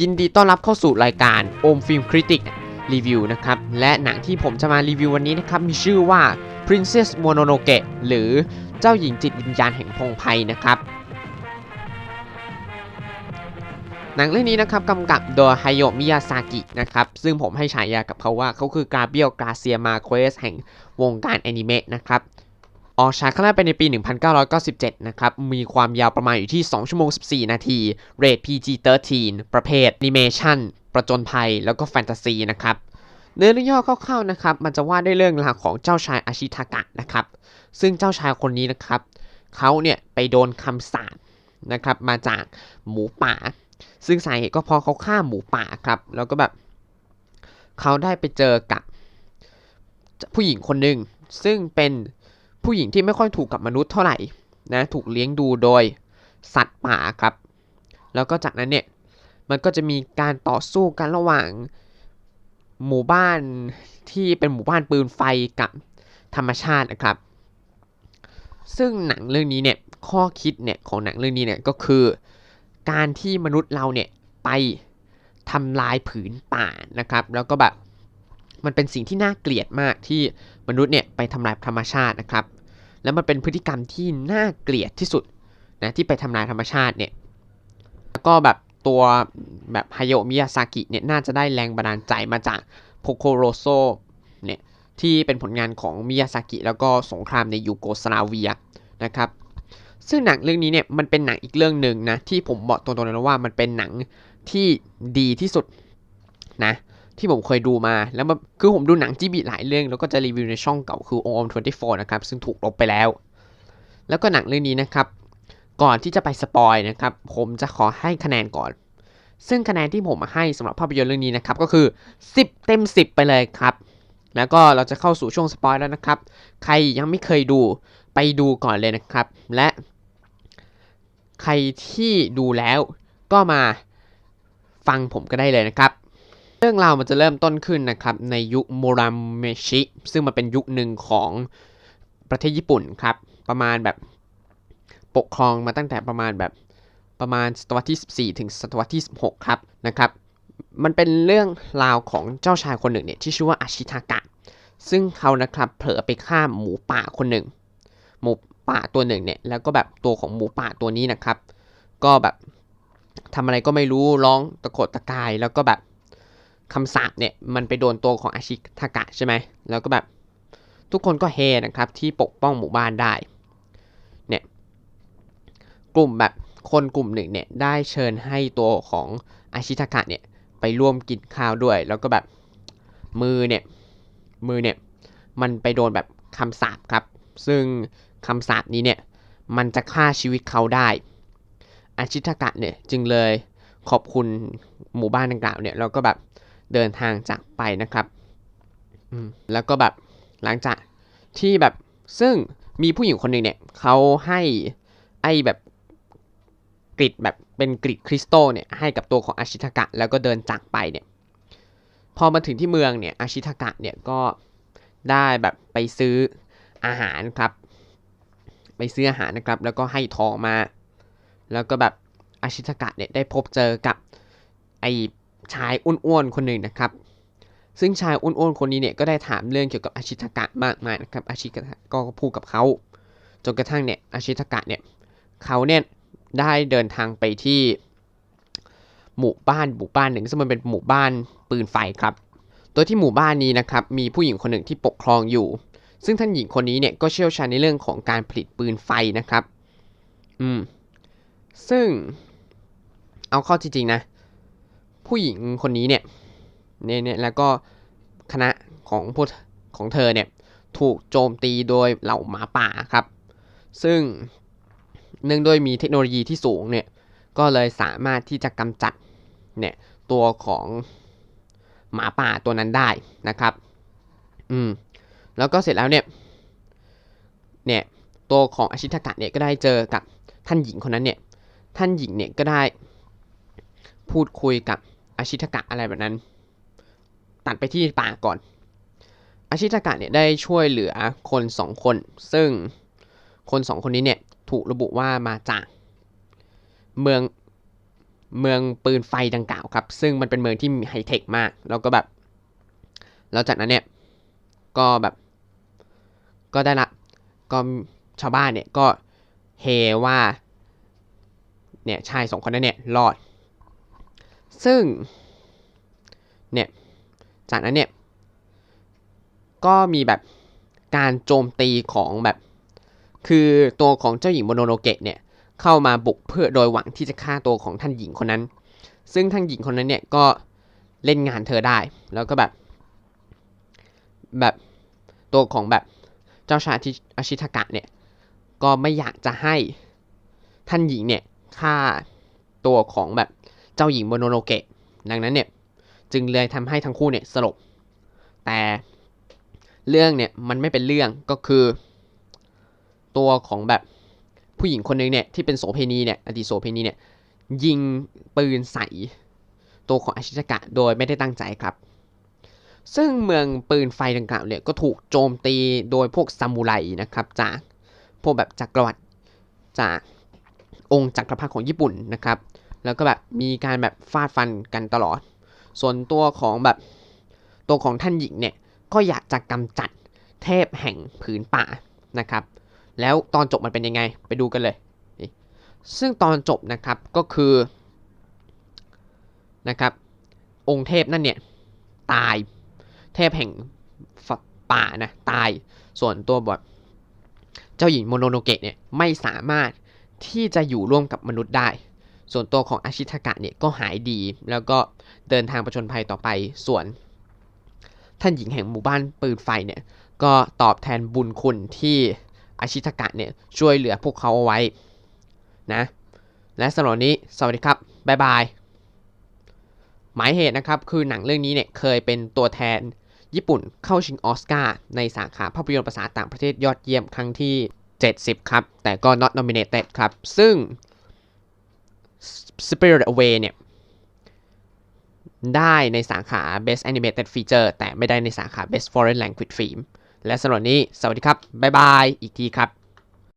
ยินดีต้อนรับเข้าสู่รายการโอมฟิล์มคริติกรีวิวนะครับ และหนังที่ผมจะมารีวิววันนี้นะครับ มีชื่อว่า Princess Mononoke หรือเจ้าหญิงจิตวิญญาณแห่งพงไพนะครับ หนังเรื่องนี้นะครับกำกับโดยไฮโยมิยาซากินะครับ ซึ่งผมให้ฉายากับเขาว่าเขาคือกาเบียลกาเซียมาเควสแห่งวงการแอนิเมะนะครับ ออกฉายครั้งแรกไปในปี 1997 นะครับ มีความยาวประมาณอยู่ที่ 2 ชั่วโมง 14 นาที เรท PG-13 ประเภทแอนิเมชันประจนภัย แล้วก็แฟนตาซีนะครับ เนื้อเรื่องย่อคร่าวๆนะครับ มันจะว่าด้วยเรื่องราวของเจ้าชายอาชิทากะนะครับ ซึ่งเจ้าชายคนนี้นะครับ เขาเนี่ยไปโดนคำสาปนะครับ มาจากหมูป่า ซึ่งสาเหตุก็เพราะเขาฆ่าหมูป่าครับ แล้วก็แบบเขาได้ไปเจอกับผู้หญิงคนหนึ่งซึ่งเป็น ผู้หญิงที่ไม่ค่อยถูกกับมนุษย์เท่าไหร่นะถูกเลี้ยงดูโดยสัตว์ป่าครับ แล้วก็จากนั้นเนี่ยมันก็จะมีการต่อสู้กันระหว่างหมู่บ้านที่เป็นหมู่บ้านปืนไฟกับธรรมชาตินะครับ ซึ่งหนังเรื่องนี้เนี่ยข้อคิดเนี่ยของหนังเรื่องนี้เนี่ยก็คือการที่มนุษย์เราเนี่ยไปทำลายผืนป่านะครับ แล้วก็แบบ มันเป็นสิ่งที่น่าเกลียดมากที่มนุษย์เนี่ยไปทำลายธรรมชาตินะครับ แล้วมันเป็นพฤติกรรมที่น่าเกลียดที่สุดนะที่ไปทำลายธรรมชาติเนี่ยแล้วก็แบบตัวแบบฮายโอมิยาซากิเนี่ยน่าจะได้แรงบันดาลใจมาจากโ o โคโรโซเนี่ยที่เป็นผลงานของมิยาซากิแล้วก็สงครามในยูโกสลาเวียนะครับซึ่งหนังเรื่องนี้เนี่ยมันเป็นหนังอีกเรื่องหนึ่งนะที่ผมบอกตรงๆเลยว่ามันเป็นหนังที่ดีที่สุดนะ ที่ผมเคยดูมาแล้วมันคือผมดูหนังจีบีหลายเรื่อง แล้วก็จะรีวิวในช่องเก่าคือ o m 24นะครับ ซึ่งถูกลบไปแล้ว แล้วก็หนังเรื่องนี้นะครับ ก่อนที่จะไปสปอยนะครับ ผมจะขอให้คะแนนก่อน ซึ่งคะแนนที่ผมให้สำหรับภาพยนตร์เรื่องนี้นะครับ ก็คือ 10 เต็ม 10 ไปเลยครับ แล้วก็เราจะเข้าสู่ช่วงสปอยแล้วนะครับ ใครยังไม่เคยดูไปดูก่อนเลยนะครับ และ ใครที่ดูแล้วก็มาฟังผมก็ได้เลยนะครับ เรื่องราวมันจะเริ่มต้นขึ้นนะครับในยุคโมราเมชิซึ่งมันเป็นยุคหนึ่งของประเทศญี่ปุ่นครับ ประมาณแบบปกครองมาตั้งแต่ประมาณแบบประมาณศตวรรษที่ 14 ถึงศตวรรษที่ 16 ครับนะครับ มันเป็นเรื่องราวของเจ้าชายคนหนึ่งเนี่ยที่ชื่อว่าอาชิทากะ ซึ่งเขานะครับเผลอไปฆ่าหมูป่าคนหนึ่ง หมูป่าตัวหนึ่งเนี่ยแล้วก็แบบตัวของหมูป่าตัวนี้นะครับ ก็แบบทำอะไรก็ไม่รู้ร้องตะโกดตะกายแล้วก็แบบ คำสาปเนี่ยมันไปโดนตัวของอาชิทากะใช่ไหมแล้วก็แบบทุกคนก็เฮนะครับที่ปกป้องหมู่บ้านได้เนี่ยกลุ่มแบบคนกลุ่มหนึ่งเนี่ยได้เชิญให้ตัวของอาชิทากะเนี่ยไปร่วมกินข้าวด้วย แล้วก็แบบมือเนี่ยมือเนี่ยมันไปโดนแบบคำสาปครับ ซึ่งคำสาปนี้เนี่ยมันจะฆ่าชีวิตเขาได้ อาชิทากะเนี่ยจึงเลยขอบคุณหมู่บ้านดังกล่าวเนี่ยแล้วก็แบบ เดินทางจากไปนะครับแล้วก็แบบหลังจากที่แบบซึ่งมีผู้หญิงคนหนึ่งเนี่ยเขาให้ไอ้แบบกริดแบบเป็นกริดคริสตัลเนี่ยให้กับตัวของอาชิทากะแล้วก็เดินจากไปเนี่ยพอมาถึงที่เมืองเนี่ยอาชิทากะเนี่ยก็ได้แบบไปซื้ออาหารครับ ไปซื้ออาหารนะครับ แล้วก็ให้ทองมา แล้วก็แบบอาชิทากะเนี่ยได้พบเจอกับไอ ชายอ้วนๆคนหนึ่งนะครับ ซึ่งชายอ้วนๆคนนี้เนี่ยก็ได้ถามเรื่องเกี่ยวกับอาชิทากะมากมายนะครับอาชิทากะก็พูดกับเขาจนกระทั่งเนี่ยอาชิทากะเนี่ยเขาเนี่ยได้เดินทางไปที่หมู่บ้านหมู่บ้านหนึ่งซึ่งมันเป็นหมู่บ้านปืนไฟครับ โดยที่หมู่บ้านนี้นะครับมีผู้หญิงคนหนึ่งที่ปกครองอยู่ ซึ่งท่านหญิงคนนี้เนี่ยก็เชี่ยวชาญในเรื่องของการผลิตปืนไฟนะครับ อืม ซึ่งเอาเข้าจริงๆนะ ผู้หญิงคนนี้เนี่ยเนี่ยแล้วก็คณะของพวกของเธอเนี่ยถูกโจมตีโดยเหล่าหมาป่าครับ ซึ่งเนื่องด้วยมีเทคโนโลยีที่สูงเนี่ยก็เลยสามารถที่จะกำจัดเนี่ยตัวของหมาป่าตัวนั้นได้นะครับ อืม แล้วก็เสร็จแล้วเนี่ย เนี่ย ตัวของอาชิทากะเนี่ยก็ได้เจอกับท่านหญิงคนนั้นเนี่ย ท่านหญิงเนี่ยก็ได้พูดคุยกับ อาชิทากะอะไรแบบนั้น ตัดไปที่ป่าก่อน อาชิทากะเนี่ยได้ช่วยเหลือคนสองคน ซึ่งคนสองคนนี้เนี่ยถูกระบุว่ามาจากเมืองเมืองปืนไฟดังกล่าวครับ ซึ่งมันเป็นเมืองที่มีไฮเทคมาก แล้วก็แบบ แล้วจากนั้นเนี่ย ก็แบบ ก็ได้ละ ก็ชาวบ้านเนี่ยก็เฮว่า เนี่ยชายสองคนนั้นเนี่ยรอด ซึ่ง เนี่ย จากนั้นเนี่ย ก็มีแบบการโจมตีของแบบ คือตัวของเจ้าหญิงโมโนโนเกะเนี่ย เข้ามาบุกเพื่อโดยหวังที่จะฆ่าตัวของท่านหญิงคนนั้น ซึ่งท่านหญิงคนนั้นเนี่ยก็เล่นงานเธอได้ แล้วก็แบบ แบบตัวของแบบเจ้าชายอาชิอาชิทากะเนี่ย ก็ไม่อยากจะให้ท่านหญิงเนี่ยฆ่าตัวของแบบ จ้าหญิงโมโนโนเกะ ดังนั้นเนี่ยจึงเลยทำให้ทั้งคู่เนี่ยสลบ แต่เรื่องเนี่ยมันไม่เป็นเรื่องก็คือ ตัวของแบบผู้หญิงคนหนึงเนี่ยที่เป็นโสเพณีเนี่ยอดีตโสเพณีเนี่ยยิงปืนใส่ตัวของอาชิตกะโดยไม่ได้ตั้งใจครับ ซึ่งเมืองปืนไฟดังกล่าวเนี่ยก็ถูกโจมตีโดยพวกซามูไรนะครับจากพวกแบบจักรวรรดิจากองค์จักรพรรดิของญี่ปุ่นนะครับ แล้วก็แบบมีการแบบฟาดฟันกันตลอด ส่วนตัวของแบบตัวของท่านหญิงเนี่ยก็อยากจะกำจัดเทพแห่งผืนป่านะครับ แล้วตอนจบมันเป็นยังไงไปดูกันเลย ซึ่งตอนจบนะครับก็คือนะครับ องค์เทพนั่นเนี่ยตายเทพแห่งป่านะตายส่วนตัวบทเจ้าหญิงโมโนโนเกะเนี่ยไม่สามารถที่จะอยู่ร่วมกับมนุษย์ได้ ส่วนตัวของอาชิทากะเนี่ยก็หายดี แล้วก็เดินทางประชนภัยต่อไป ส่วน ท่านหญิงแห่งหมู่บ้านปืนไฟเนี่ยก็ตอบแทนบุญคุณที่อาชิทากะเนี่ยช่วยเหลือพวกเขาเอาไว้นะและสำหรับนนี้สวัสดีครับ บ๊ายบาย หมายเหตุนะครับคือหนังเรื่องนี้เนี่ยเคยเป็นตัวแทนญี่ปุ่นเข้าชิงออสการ์ในสาขาภาพยนตร์ภาษาต่างประเทศยอดเยี่ยมครั้งที่ 70 ครับ แต่ก็ not nominated ครับ ซึ่ง Spirit Away เนี่ย ได้ในสาขา Best Animated Feature แต่ไม่ได้ในสาขา Best Foreign Language Film และสำหรับวันนี้ สวัสดีครับ บ๊ายบาย อีกทีครับ